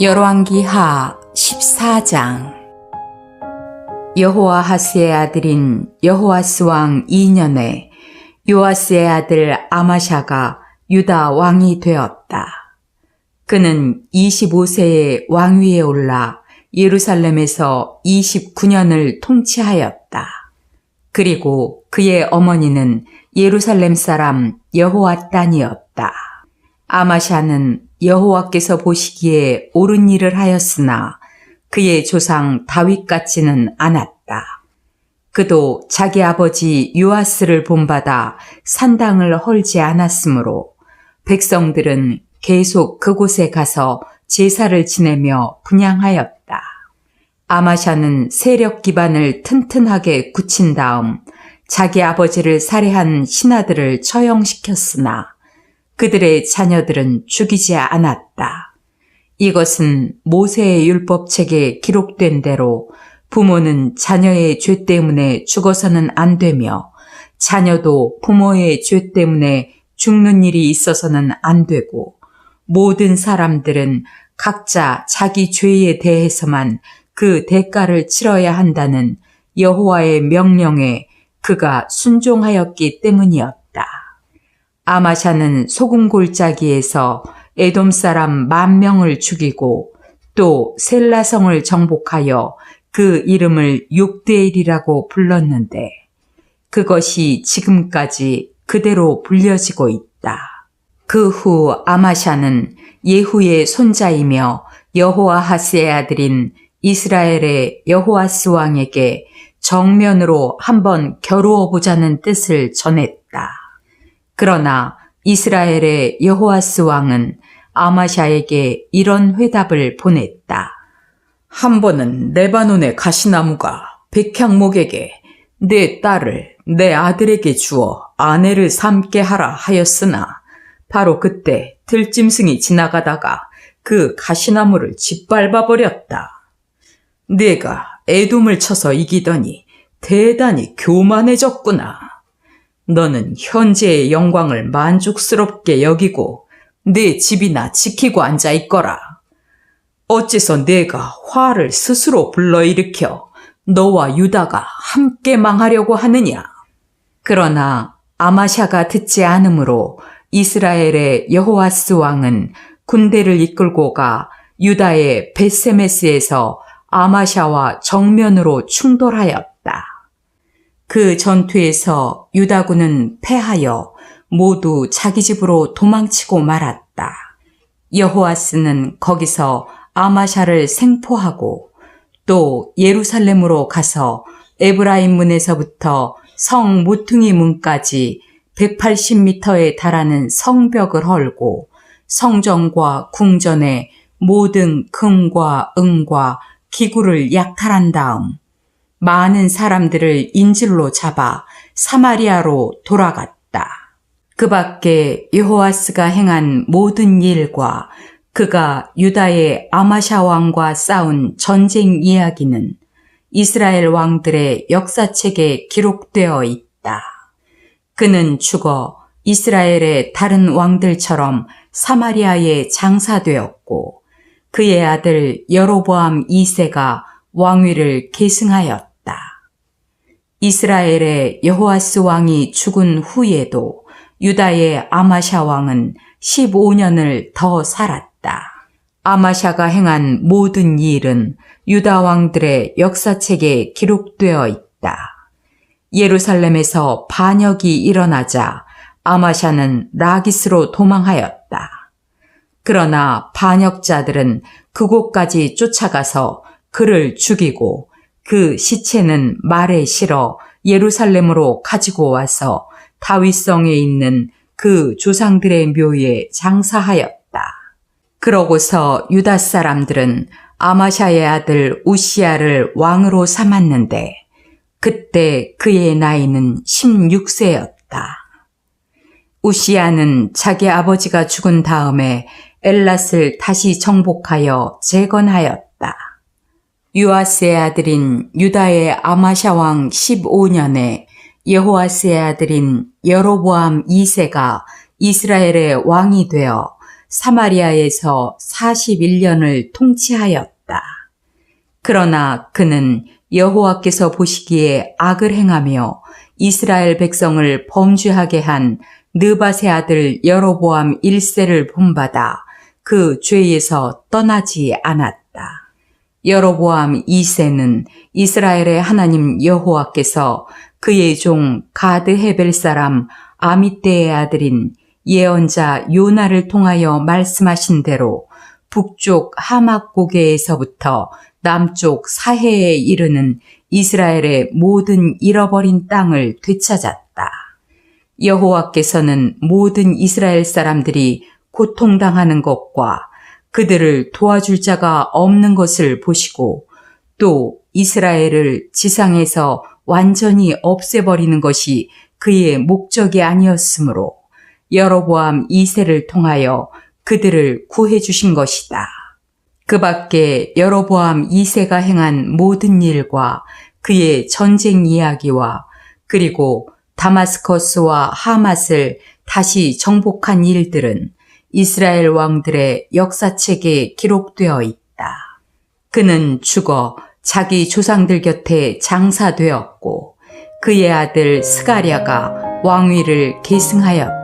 열왕기하 14장 여호와하스의 아들인 여호와스 왕 2년에 요아스의 아들 아마샤가 유다 왕이 되었다. 그는 25세에 왕위에 올라 예루살렘에서 29년을 통치하였다. 그리고 그의 어머니는 예루살렘 사람 여호와딴이었다. 아마샤는 여호와께서 보시기에 옳은 일을 하였으나 그의 조상 다윗 같지는 않았다. 그도 자기 아버지 요아스를 본받아 산당을 헐지 않았으므로 백성들은 계속 그곳에 가서 제사를 지내며 분양하였다. 아마샤는 세력 기반을 튼튼하게 굳힌 다음 자기 아버지를 살해한 신하들을 처형시켰으나 그들의 자녀들은 죽이지 않았다. 이것은 모세의 율법책에 기록된 대로 부모는 자녀의 죄 때문에 죽어서는 안 되며 자녀도 부모의 죄 때문에 죽는 일이 있어서는 안 되고 모든 사람들은 각자 자기 죄에 대해서만 그 대가를 치러야 한다는 여호와의 명령에 그가 순종하였기 때문이었다. 아마샤는 소금 골짜기에서 에돔 사람 만 명을 죽이고 또 셀라성을 정복하여 그 이름을 육대일이라고 불렀는데 그것이 지금까지 그대로 불려지고 있다. 그 후 아마샤는 예후의 손자이며 여호아하스의 아들인 이스라엘의 여호아스 왕에게 정면으로 한번 겨루어 보자는 뜻을 전했다. 그러나 이스라엘의 여호아스 왕은 아마샤에게 이런 회답을 보냈다. 한 번은 레바논의 가시나무가 백향목에게 내 딸을 내 아들에게 주어 아내를 삼게 하라 하였으나 바로 그때 들짐승이 지나가다가 그 가시나무를 짓밟아 버렸다. 내가 애돔을 쳐서 이기더니 대단히 교만해졌구나. 너는 현재의 영광을 만족스럽게 여기고 내 집이나 지키고 앉아 있거라. 어째서 내가 화를 스스로 불러일으켜 너와 유다가 함께 망하려고 하느냐? 그러나 아마샤가 듣지 않으므로 이스라엘의 여호와스 왕은 군대를 이끌고 가 유다의 베세메스에서 아마샤와 정면으로 충돌하였다. 그 전투에서 유다군은 패하여 모두 자기 집으로 도망치고 말았다. 여호아스는 거기서 아마샤를 생포하고 또 예루살렘으로 가서 에브라임 문에서부터 성 모퉁이 문까지 180m에 달하는 성벽을 헐고 성전과 궁전의 모든 금과 은과 기구를 약탈한 다음 많은 사람들을 인질로 잡아 사마리아로 돌아갔다. 그 밖에 여호아스가 행한 모든 일과 그가 유다의 아마샤 왕과 싸운 전쟁 이야기는 이스라엘 왕들의 역사책에 기록되어 있다. 그는 죽어 이스라엘의 다른 왕들처럼 사마리아에 장사되었고 그의 아들 여로보암 2세가 왕위를 계승하였다. 이스라엘의 여호아스 왕이 죽은 후에도 유다의 아마샤 왕은 15년을 더 살았다. 아마샤가 행한 모든 일은 유다 왕들의 역사책에 기록되어 있다. 예루살렘에서 반역이 일어나자 아마샤는 라기스로 도망하였다. 그러나 반역자들은 그곳까지 쫓아가서 그를 죽이고 그 시체는 말에 실어 예루살렘으로 가지고 와서 다윗성에 있는 그 조상들의 묘에 장사하였다. 그러고서 유다 사람들은 아마샤의 아들 우시아를 왕으로 삼았는데 그때 그의 나이는 16세였다. 우시아는 자기 아버지가 죽은 다음에 엘랏을 다시 정복하여 재건하였다. 유아스의 아들인 유다의 아마샤 왕 15년에 여호아스의 아들인 여로보암 2세가 이스라엘의 왕이 되어 사마리아에서 41년을 통치하였다. 그러나 그는 여호와께서 보시기에 악을 행하며 이스라엘 백성을 범죄하게 한 느바세 아들 여로보암 1세를 본받아 그 죄에서 떠나지 않았다. 여로보암 2세는 이스라엘의 하나님 여호와께서 그의 종 가드 헤벨 사람 아미떼의 아들인 예언자 요나를 통하여 말씀하신 대로 북쪽 하막 고개에서부터 남쪽 사해에 이르는 이스라엘의 모든 잃어버린 땅을 되찾았다. 여호와께서는 모든 이스라엘 사람들이 고통당하는 것과 그들을 도와줄 자가 없는 것을 보시고 또 이스라엘을 지상에서 완전히 없애버리는 것이 그의 목적이 아니었으므로 여로보암 2세를 통하여 그들을 구해 주신 것이다. 그 밖에 여로보암 2세가 행한 모든 일과 그의 전쟁 이야기와 그리고 다마스커스와 하맛을 다시 정복한 일들은 이스라엘 왕들의 역사책에 기록되어 있다. 그는 죽어 자기 조상들 곁에 장사되었고 그의 아들 스가랴가 왕위를 계승하였다.